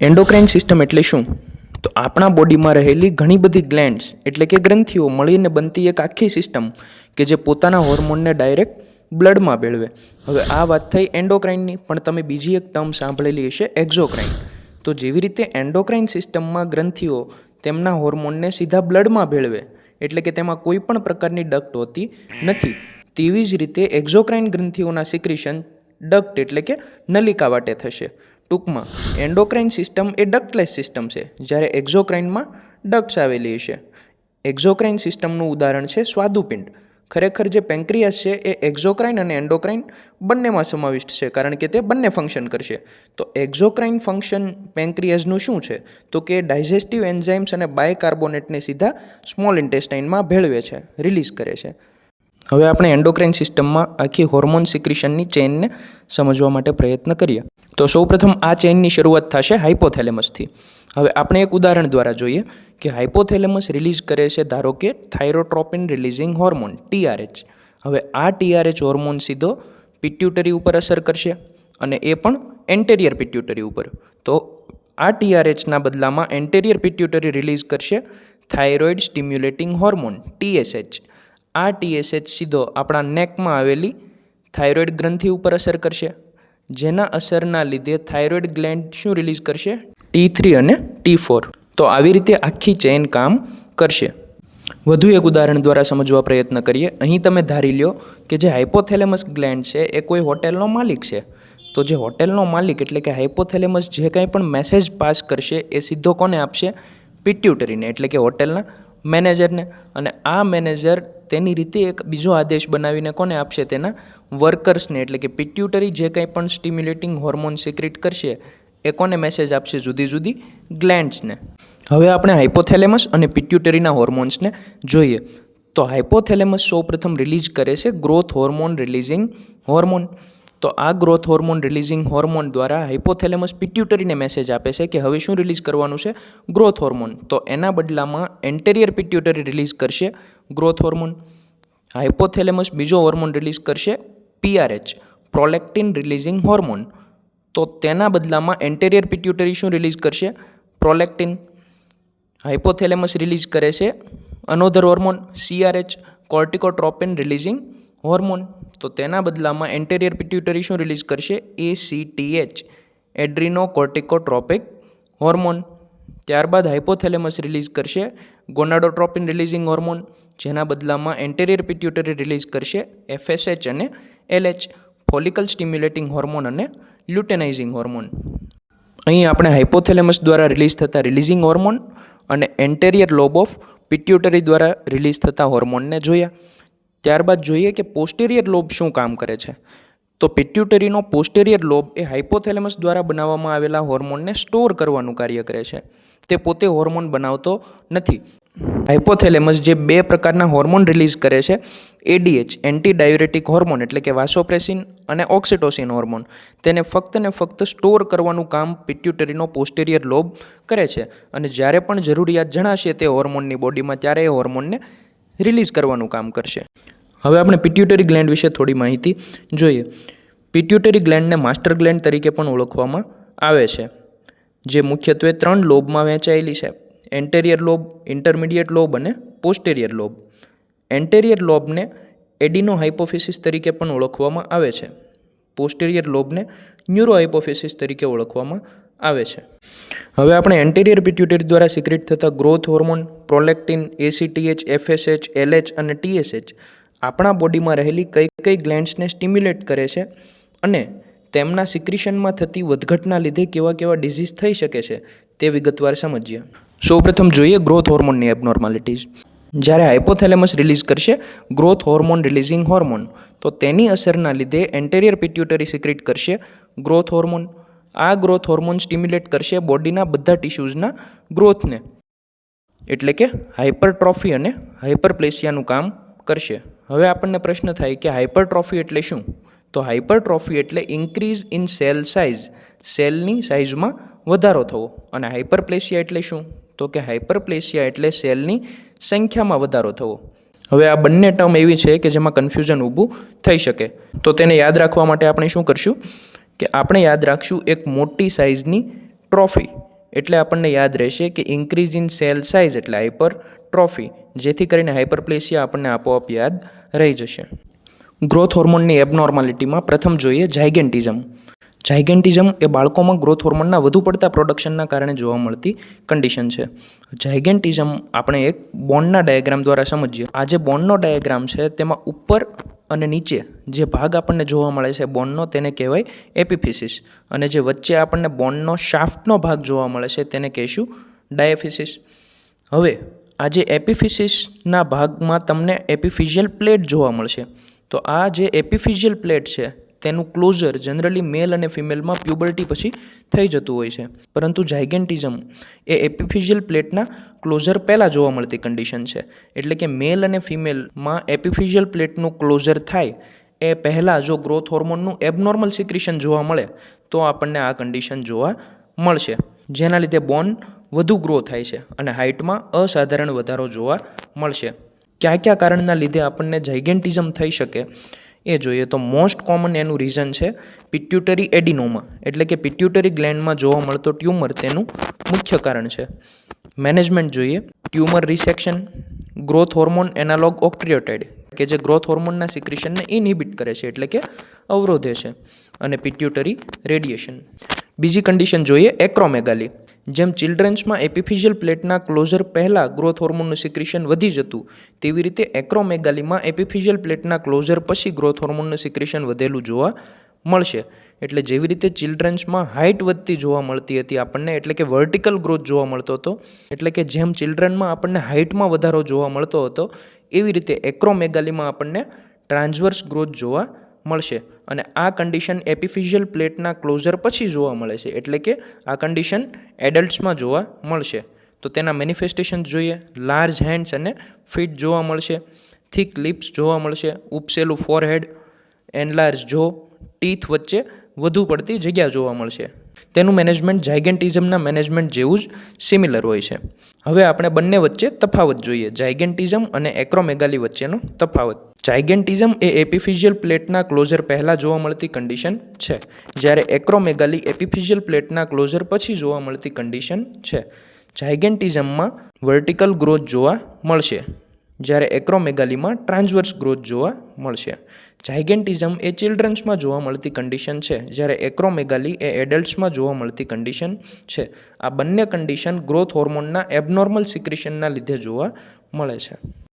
Endocrine system એટલે શું? તો આપણા બોડીમાં રહેલી ઘણી બધી ગ્લેન્ડ્સ એટલે કે ગ્રંથિઓ મળીને બનતી એક આખી સિસ્ટમ કે જે પોતાના હોર્મોનને ડાયરેક્ટ બ્લડમાં ભેળવે. હવે આ વાત થઈ એન્ડોક્રાઇનની પણ તમે બીજી એક ટર્મ સાંભળેલી હશે એક્ઝોક્રાઇન તો જેવી રીતે એન્ડોક્રાઇન સિસ્ટમમાં ગ્રંથિઓ તેમના હોર્મોનને સીધા બ્લડમાં ભેળવે, એટલે કે તેમાં કોઈ પણ પ્રકારની ડક્ટ હોતી નથી. તેવી જ રીતે એક્ઝોક્રાઇન ગ્રંથિઓના સિક્રિશન ડક્ટ એટલે કે નલિકા વાટે થશે. ટૂંકમાં, એન્ડોક્રાઇન સિસ્ટમ એ ડક્ટલેસ સિસ્ટમ છે, જ્યારે એક્ઝોક્રાઇનમાં ડક્ટ્સ આવેલી હશે એક્ઝોક્રાઇન સિસ્ટમનું ઉદાહરણ છે સ્વાદુપિંડ. ખરેખર જે પેન્ક્રિયાસ છે એ એક્ઝોક્રાઇન અને એન્ડોક્રાઇન બંનેમાં સમાવિષ્ટ છે, કારણ કે તે બંને ફંક્શન કરશે. તો એક્ઝોક્રાઇન ફંક્શન પેન્ક્રિયાઝનું શું છે? તો કે ડાયજેસ્ટિવ એન્ઝાઇમ્સ અને બાયકાર્બોનેટને સીધા સ્મોલ ઇન્ટેસ્ટાઇનમાં ભેળવે છે, રિલીઝ કરે છે. હવે આપણે એન્ડોક્રાઇન સિસ્ટમમાં આખી હોર્મોન સિક્રિશનની ચેઇનને સમજવા માટે પ્રયત્ન કરીએ. તો સૌપ્રથમ આ ચેઇનની શરૂઆત થશે હાઇપોથેલેમસથી હવે આપણે એક ઉદાહરણ દ્વારા જોઈએ કે હાઇપોથેલેમસ રિલીઝ કરે છે ધારો કે થાઇરોટ્રોપિન રિલીઝિંગ હોર્મોન ટીઆરએચ હવે આ ટીઆરએચ હોર્મોન સીધો પિટ્યુટરી ઉપર અસર કરશે અને એ પણ એન્ટેરિયર પિટ્યુટરી ઉપર. તો આ ટીઆરએચના બદલામાં એન્ટેરિયર પિટ્યુટરી રિલીઝ કરશે થાઇરોઇડ સ્ટિમ્યુલેટિંગ હોર્મોન ટીએસએચ આ ટીએસએચ સીધો આપણા નેકમાં આવેલી થાઇરોઇડ ગ્રંથિ ઉપર અસર કરશે. જેના અસરના લીધે થાઇરોઇડ ગ્લેન્ડ શું રિલીઝ કરશે? ટી થ્રી અને ટી ફોર. તો આવી રીતે આખી ચેઇન કામ કરશે. વધુ એક ઉદાહરણ દ્વારા સમજવા પ્રયત્ન કરીએ. અહીં તમે ધારી લ્યો કે જે હાઇપોથેલેમસ ગ્લેન્ડ છે, એ કોઈ હોટેલનો માલિક છે. તો જે હોટેલનો માલિક એટલે કે હાઇપોથેલેમસ જે કાંઈ પણ મેસેજ પાસ કરશે, એ સીધો કોને આપશે? પિટ્યુટરીને એટલે કે હોટેલના મેનેજરને અને આ મેનેજર તેની રીતે એક બીજો આદેશ બનાવીને કોને આપશે? તેના વર્કર્સને, એટલે કે પિટ્યુટરી જે કંઈ પણ સ્ટિમ્યુલેટિંગ હોર્મોન સિક્રિટ કરશે, એ કોને મેસેજ આપશે? જુદી જુદી ગ્લેન્ડ્સને હવે આપણે હાઇપોથેલેમસ અને પિટ્યુટરીના હોર્મોન્સને જોઈએ. તો હાઇપોથેલેમસ સૌપ્રથમ રિલીઝ કરે છે ગ્રોથ હોર્મોન રિલીઝિંગ હોર્મોન તો આ ગ્રોથ હોર્મોન રિલીઝિંગ હોર્મોન દ્વારા હાઇપોથેલેમસ પિટ્યુટરીને મેસેજ આપે છે કે હવે શું રિલીઝ કરવાનું છે? ગ્રોથ હોર્મોન તો એના બદલામાં એન્ટેરિયર પિટ્યુટરી રિલીઝ કરશે ગ્રોથ હોર્મોન હાઇપોથેલેમસ બીજો હોર્મોન રિલીઝ કરશે પીઆરએચ પ્રોલેક્ટિન રિલીઝિંગ હોર્મોન તો તેના બદલામાં એન્ટેરિયર પિટ્યુટરી શું રિલીઝ કરશે? પ્રોલેક્ટિન હાઇપોથેલેમસ રિલીઝ કરે છે another hormone CRH corticotropin releasing hormone તો તેના બદલામાં એન્ટેરિયર પિટ્યુટરી શું રિલીઝ કરશે? એસીટીએચ એડ્રીનો કોર્ટિકોટ્રોપિક હોર્મોન ત્યારબાદ હાઇપોથેલેમસ રિલીઝ કરશે ગોનાડોટ્રોપિન રિલીઝિંગ હોર્મોન, જેના બદલામાં એન્ટેરિયર પિટ્યુટરી રિલીઝ કરશે એફએસએચ અને એલએચ ફોલિકલ સ્ટિમ્યુલેટિંગ હોર્મોન અને લ્યુટેનાઇઝિંગ હોર્મોન અહીં આપણે હાઇપોથેલેમસ દ્વારા રિલીઝ થતા રિલીઝિંગ હોર્મોન અને એન્ટેરિયર લોબ ઓફ પિટ્યુટરી દ્વારા રિલીઝ થતા હોર્મોનને જોયા. ત્યારબાદ જોઈએ કે પોસ્ટેરિયર લોબ શું કામ કરે છે. તો પિટ્યુટરીનો પોસ્ટેરિયર લોબ એ હાઇપોથેલેમસ દ્વારા બનાવવામાં આવેલા હોર્મોનને સ્ટોર કરવાનું કાર્ય કરે છે. તે પોતે હોર્મોન બનાવતો નથી. હાઇપોથેલેમસ જે બે પ્રકારના હોર્મોન રિલીઝ કરે છે એડીએચ એન્ટી ડાયુરેટિક હોર્મોન એટલે કે વાસોપ્રેસિન અને ઓક્સિટોસિન હોર્મોન તેને ફક્ત ને ફક્ત સ્ટોર કરવાનું કામ પિટ્યુટરીનો પોસ્ટેરિયર લોબ કરે છે. અને જ્યારે પણ જરૂરિયાત જણાશે તે હોર્મોનની બોડીમાં ત્યારે એ હોર્મોનને રિલીઝ કરવાનું કામ કરશે. હવે આપણે પિટ્યુટરી ગ્લેન્ડ વિશે થોડી માહિતી જોઈએ. પિટ્યુટરી ગ્લેન્ડને માસ્ટર ગ્લેન્ડ તરીકે પણ ઓળખવામાં આવે છે, જે મુખ્યત્વે ત્રણ લોબમાં વહેંચાયેલી છે એન્ટેરિયર લોબ ઇન્ટરમીડિયેટ લોબ અને પોસ્ટેરિયર લોબ એન્ટેરિયર લોબને એડિનો હાઇપોફિસિસ તરીકે પણ ઓળખવામાં આવે છે. પોસ્ટેરિયર લોબને ન્યુરો હાઇપોફિસિસ તરીકે ઓળખવામાં આવે છે. હવે આપણે એન્ટેરિયર પિટ્યુટરી દ્વારા સિક્રેટ થતા growth hormone prolactin ACTH FSH LH અને ટીએસએચ આપણા બોડીમાં રહેલી કઈ કઈ ગ્લેન્ડ્સને સ્ટિમ્યુલેટ કરે છે અને તેમના સિક્રિશનમાં થતી વધઘટના લીધે કેવા કેવા ડિઝીઝ થઈ શકે છે તે વિગતવાર સમજીએ. સૌપ્રથમ જોઈએ ગ્રોથ હોર્મોનની એબનોર્માલિટીઝ જ્યારે હાઇપોથેલેમસ રિલીઝ કરશે, ગ્રોથ હોર્મોન રિલીઝિંગ હોર્મોન તો તેની અસરના લીધે એન્ટેરિયર પિટ્યુટરી સિક્રેટ કરશે ગ્રોથ હોર્મોન. આ ગ્રોથ હોર્મોન સ્ટિમ્યુલેટ કરશે બોડીના બધા ટિશ્યુઝના ગ્રોથને. એટલે કે હાઇપરટ્રોફી અને હાઇપરપ્લેસિયાનું કામ કરશે. હવે આપણને પ્રશ્ન થાય કે હાઇપરટ્રોફી એટલે શું? તો હાઇપરટ્રોફી એટલે ઇન્ક્રીઝ ઇન સેલ સાઇઝ સેલની સાઇઝમાં વધારો થવો. અને હાઇપરપ્લેસિયા એટલે શું? તો કે હાઇપરપ્લેસિયા એટલે સેલની સંખ્યામાં વધારો થવો. હવે આ બંને ટર્મ એવી છે કે જેમાં કન્ફ્યુઝન ઊભું થઈ શકે. તો તેને યાદ રાખવા માટે આપણે શું કરશું? કે આપણે યાદ રાખશું એક મોટી સાઇઝની ટ્રોફી એટલે આપણને યાદ રહેશે કે ઇન્ક્રીઝ ઇન સેલ સાઇઝ એટલે હાઇપર ટ્રોફી જેથી કરીને હાઇપરપ્લેસિયા આપણને આપોઆપ યાદ રહી જશે. ગ્રોથ હોર્મોનની એબનોર્માલિટીમાં પ્રથમ જોઈએ જાયગેન્ટિઝમ. જાયગેન્ટિઝમ એ બાળકોમાં ગ્રોથ હોર્મોનના વધુ પડતા પ્રોડક્શનના કારણે જોવા મળતી કન્ડિશન છે. જાયગેન્ટિઝમ આપણે એક બોન્ડના ડાયાગ્રામ દ્વારા સમજીએ. આ જે બોન્ડનો ડાયાગ્રામ છે તેમાં ઉપર અને નીચે જે ભાગ આપણને જોવા મળે છે બોન્ડનો તેને કહેવાય એપિફિસિસ અને જે વચ્ચે આપણને બોન્ડનો શાફ્ટનો ભાગ જોવા મળે છે તેને કહેશું ડાયફિસિસ હવે આ જે એપિફિસિસના ભાગમાં તમને એપિફિઝિયલ પ્લેટ જોવા મળશે. તો આ જે એપિફિઝિયલ પ્લેટ છે, તેનું ક્લોઝર જનરલી મેલ અને ફિમેલમાં પ્યુબર્ટી પછી થઈ જતું હોય છે. પરંતુ જાયગેન્ટિઝમ એ એપિફિઝિયલ પ્લેટના ક્લોઝર પહેલાં જોવા મળતી કન્ડિશન છે. એટલે કે મેલ અને ફિમેલમાં એપિફિઝિયલ પ્લેટનું ક્લોઝર થાય એ પહેલાં જો ગ્રોથ હોર્મોનનું એબનોર્મલ સિક્રિશન જોવા મળે, તો આપણને આ કન્ડિશન જોવા મળશે. જેના લીધે બોન વધુ ગ્રો થાય છે અને હાઇટમાં અસાધારણ વધારો જોવા મળશે. કયા કયા કારણના લીધે આપણને જાઇગેન્ટિઝમ થઈ શકે? એ જોઈએ તો મોસ્ટ કોમન એનું રીઝન છે પિટ્યુટરી એડિનોમા એટલે કે પિટ્યુટરી ગ્લેન્ડમાં જોવા મળતો ટ્યુમર તેનું મુખ્ય કારણ છે. મેનેજમેન્ટ જોઈએ tumour resection growth hormone analogue octreotide કે જે ગ્રોથ હોર્મોનના સિક્રિશનને ઇનહિબિટ કરે છે, એટલે કે અવરોધે છે, અને પિટ્યુટરી રેડિયેશન બીજી કન્ડિશન જોઈએ એક્રોમેગાલી જેમ ચિલ્ડ્રન્સમાં એપિફિઝિયલ પ્લેટના ક્લોઝર પહેલાં ગ્રોથ હોર્મોનનું સિક્રિશન વધી જતું, તેવી રીતે એક્રોમેગાલીમાં એપિફિઝિયલ પ્લેટના ક્લોઝર પછી ગ્રોથ હોર્મોનનું સિક્રિશન વધેલું જોવા મળશે. એટલે જેવી રીતે ચિલ્ડ્રન્સમાં હાઇટ વધતી જોવા મળતી હતી આપણને, એટલે કે વર્ટિકલ ગ્રોથ જોવા મળતો હતો, એટલે કે જેમ ચિલ્ડ્રનમાં આપણને હાઇટમાં વધારો જોવા મળતો હતો, એવી રીતે એક્રોમેગાલીમાં આપણને ટ્રાન્સવર્સ ગ્રોથ જોવા મળશે. અને આ કન્ડિશન એપિફિઝિયલ પ્લેટના ક્લોઝર પછી જોવા મળે છે. એટલે કે આ કન્ડિશન એડલ્ટ્સમાં જોવા મળશે. તો તેના મેનિફેસ્ટેશન જોઈએ. લાર્જ હેન્ડ્સ અને ફીટ જોવા મળશે. થિક લિપ્સ જોવા મળશે. ઉપસેલું ફોરહેડ એનલાર્જ જો ટીથ વચ્ચે વધુ પડતી જગ્યા જોવા મળશે. તેનું મેનેજમેન્ટ જાયગેન્ટિઝમના મેનેજમેન્ટ જેવું જ સિમિલર હોય છે. હવે આપણે બંને વચ્ચે તફાવત જોઈએ. જાયગેન્ટિઝમ અને એક્રોમેગાલી વચ્ચેનો તફાવત. જાયગેન્ટિઝમ એ એપિફિઝિયલ પ્લેટના ક્લોઝર પહેલાં જોવા મળતી કન્ડિશન છે, જ્યારે એક્રોમેગાલી એપિફિઝિયલ પ્લેટના ક્લોઝર પછી જોવા મળતી કન્ડિશન છે. જાયગેન્ટિઝમમાં વર્ટિકલ ગ્રોથ જોવા મળશે, જ્યારે એક્રોમેગાલીમાં ટ્રાન્સવર્સ ગ્રોથ જોવા મળશે. જાઇગેન્ટિઝમ એ ચિલ્ડ્રન્સમાં જોવા મળતી કન્ડિશન છે, જ્યારે એક્રોમેગાલી એ એડલ્ટ્સમાં જોવા મળતી કન્ડિશન છે. આ બંને કન્ડિશન ગ્રોથ હોર્મોનના એબનોર્મલ સિક્રિશનના લીધે જોવા મળે છે.